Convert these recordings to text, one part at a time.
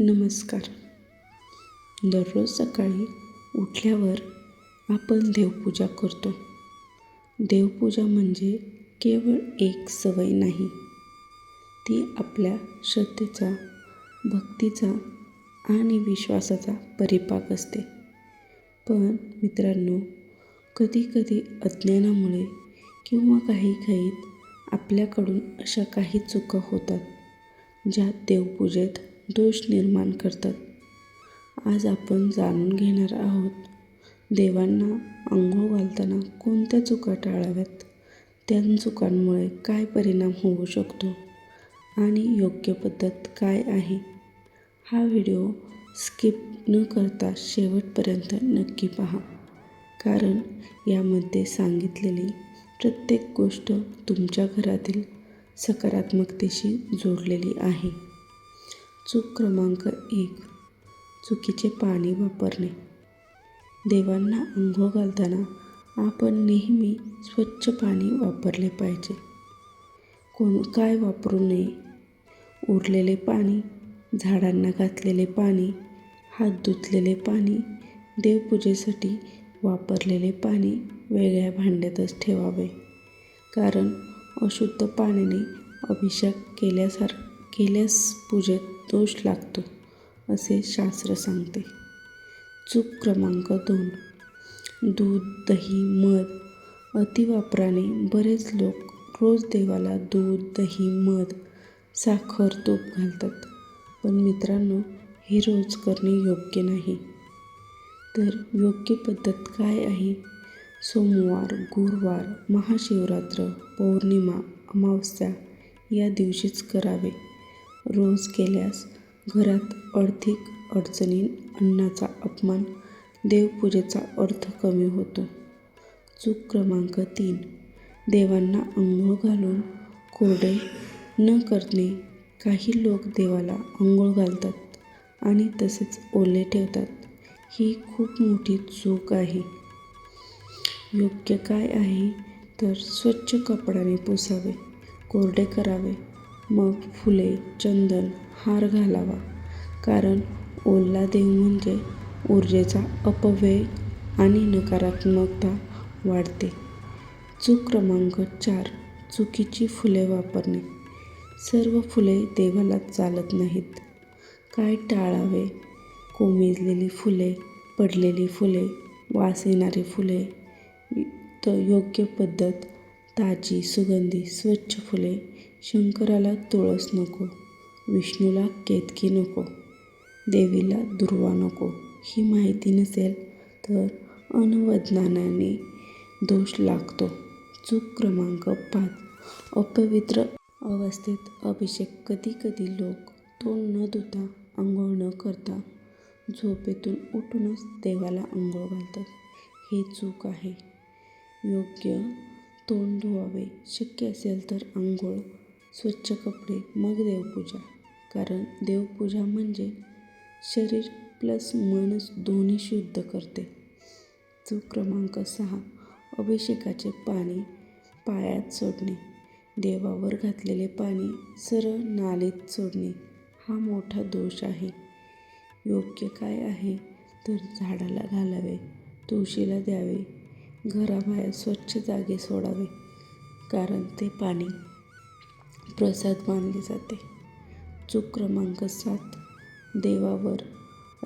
नमस्कार. दररोज सकाळी उठल्यावर आपण देवपूजा करतो. देवपूजा म्हणजे केवळ एक सवय नाही ती आपल्या श्रद्धेचा भक्तीचा आणि विश्वासाचा परिपाक असते. पण मित्रांनो कधीकधी अज्ञानामुळे किंवा काही घाईत आपल्याकडून अशा काही चुका होतात ज्या देवपूजेत दोष निर्माण करतात. आज आपण जाणून घेणार आहोत देवांना अंघोळ घालताना कोणत्या चुका टाळाव्यात? त्या चुकांमुळे काय परिणाम होऊ शकतो आणि योग्य पद्धत काय आहे? हा व्हिडिओ स्किप न करता शेवटपर्यंत नक्की पहा कारण यामध्ये सांगितलेली प्रत्येक गोष्ट तुमच्या घरातील सकारात्मकतेशी जोडलेली आहे. चूक क्रमांक एक. चुकीचे पाणी वापरणे. देवांना अंघोळ घालताना आपण नेहमी स्वच्छ पाणी वापरले पाहिजे. कोण काय वापरू नये? उरलेले पाणी झाडांना घातलेले पाणी हात धुतलेले पाणी देवपूजेसाठी वापरलेले पाणी वेगळ्या भांड्यातच ठेवावे. कारण अशुद्ध पाण्याने अभिषेक केल्यासार केल्यास पूजेत दोष लागतो असे शास्त्र सांगते. चूक क्रमांक दोन. दूध दही मध अतिवापराने बरेच लोक रोज देवाला दूध दही मध साखर तूप घालतात. पण मित्रांनो हे रोज करणे योग्य नाही. तर योग्य पद्धत काय आहे? सोमवार गुरुवार महाशिवरात्र पौर्णिमा अमावस्या या दिवशीच करावे. रोज केल्यास घरात आर्थिक अडचणी अन्नाचा अपमान देवपूजेचा अर्थ कमी होतो. चूक क्रमांक तीन. देवांना आंघोळ घालून कोरडे न करणे. काही लोक देवाला आंघोळ घालतात आणि तसेच ओले ठेवतात. ही खूप मोठी चूक आहे. योग्य काय आहे? तर स्वच्छ कपड्याने पुसावे कोरडे करावे. मग फुले चंदन हार घालावा. कारण ओला देव म्हणजे ऊर्जेचा अपव्यय आणि नकारात्मकता वाढते. चूक क्रमांक चार चुकीची फुले वापरणे. सर्व फुले देवाला चालत नाहीत. काय टाळावे? कोमेजलेली फुले पडलेली फुले वास येणारी फुले तर योग्य पद्धत ताजी सुगंधी स्वच्छ फुले शंकराला तुळस नको विष्णूला केतकी नको देवीला दुर्वा नको ही माहिती नसेल तर अनवज्ञानाने दोष लागतो. चूक क्रमांक पाच. अपवित्र अवस्थेत अभिषेक कधी कधी लोक तोंड न धुता आंघोळ न करता झोपेतून उठूनच देवाला आंघोळ घालतात. हे चूक आहे. योग्य तोंड धुवावे शक्य असेल तर आंघोळ स्वच्छ कपडे मग देवपूजा. कारण देवपूजा म्हणजे शरीर प्लस मनच दोन्ही शुद्ध करते. चूक क्रमांक सहा अभिषेकाचे पाणी पायात सोडणे. देवावर घातलेले पाणी सरळ नालीत सोडणे. हा मोठा दोष आहे. योग्य काय आहे तर झाडाला घालावे तुळशीला द्यावे घराबाहेर स्वच्छ जागे सोडावे. कारण ते पाणी प्रसाद मानले जाते. चूक क्रमांक सात. देवावर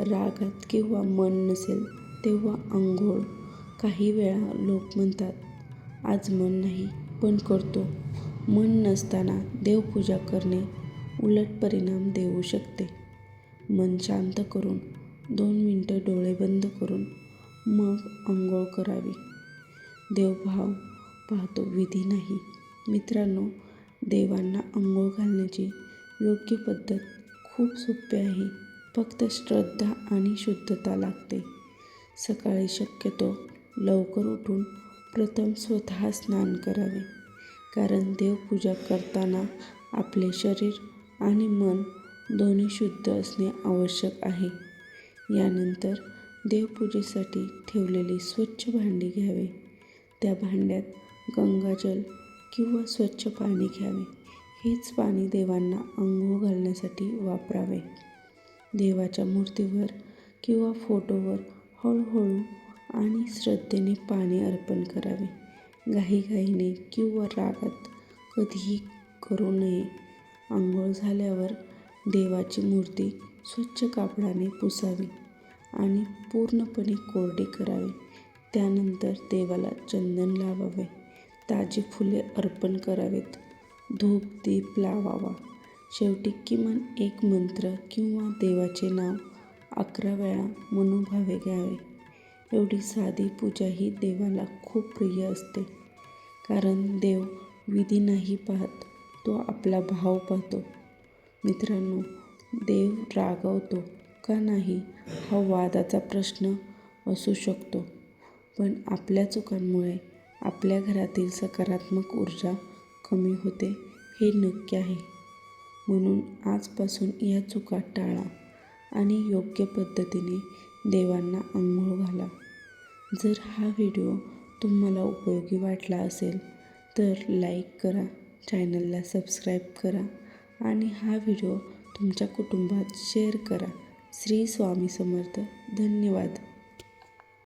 रागात किंवा मन नसेल तेव्हा आंघोळ. काही वेळा लोक म्हणतात आज मन नाही पण करतो. मन नसताना देवपूजा करणे उलट परिणाम देऊ शकते. मन शांत करून दोन मिनटं डोळे बंद करून मग आंघोळ करावी. देवभाव पाहतो विधी नाही. मित्रांनो देवांना अंघोळ घालण्याची योग्य पद्धत खूप सोपी आहे. फक्त श्रद्धा आणि शुद्धता लागते. सकाळी शक्यतो लवकर उठून प्रथम स्वतः स्नान करावे. कारण देवपूजा करताना आपले शरीर आणि मन दोन्ही शुद्ध असणे आवश्यक आहे. यानंतर देवपूजेसाठी ठेवलेली स्वच्छ भांडी घ्यावे. त्या भांड्यात गंगाजल किंवा स्वच्छ पाणी घ्यावे. हेच पाणी देवांना अंघोळ घालण्यासाठी वापरावे. देवाच्या मूर्तीवर किंवा फोटोवर हळूहळू आणि श्रद्धेने पाणी अर्पण करावे. घाईघाईने किंवा रागात कधीही करू नये. आंघोळ झाल्यावर देवाची मूर्ती स्वच्छ कापडाने पुसावी आणि पूर्णपणे कोरडी करावी. त्यानंतर देवाला चंदन लावावे. ताजी फुले अर्पण करावेत. धूप दीप लावावा. शेवटी किमान एक मंत्र किंवा देवाचे नाव अकरा वेळा मनोभावे घ्यावे. एवढी साधी पूजा ही देवाला खूप प्रिय असते. कारण देव विधी नाही पाहत तो आपला भाव पाहतो. मित्रांनो देव रागवतो का नाही हा वादाचा प्रश्न असू शकतो. पण आपल्या चुकांमुळे आपल्या घरातील सकारात्मक ऊर्जा कमी होते हे नक्की आहे. म्हणून आजपासून या चुका टाळा आणि योग्य पद्धतीने देवांना आंघोळ घाला. जर हा व्हिडिओ तुम्हाला उपयोगी वाटला असेल तर लाईक करा चॅनलला सबस्क्राईब करा आणि हा व्हिडिओ तुमच्या कुटुंबात शेअर करा. श्री स्वामी समर्थ. धन्यवाद.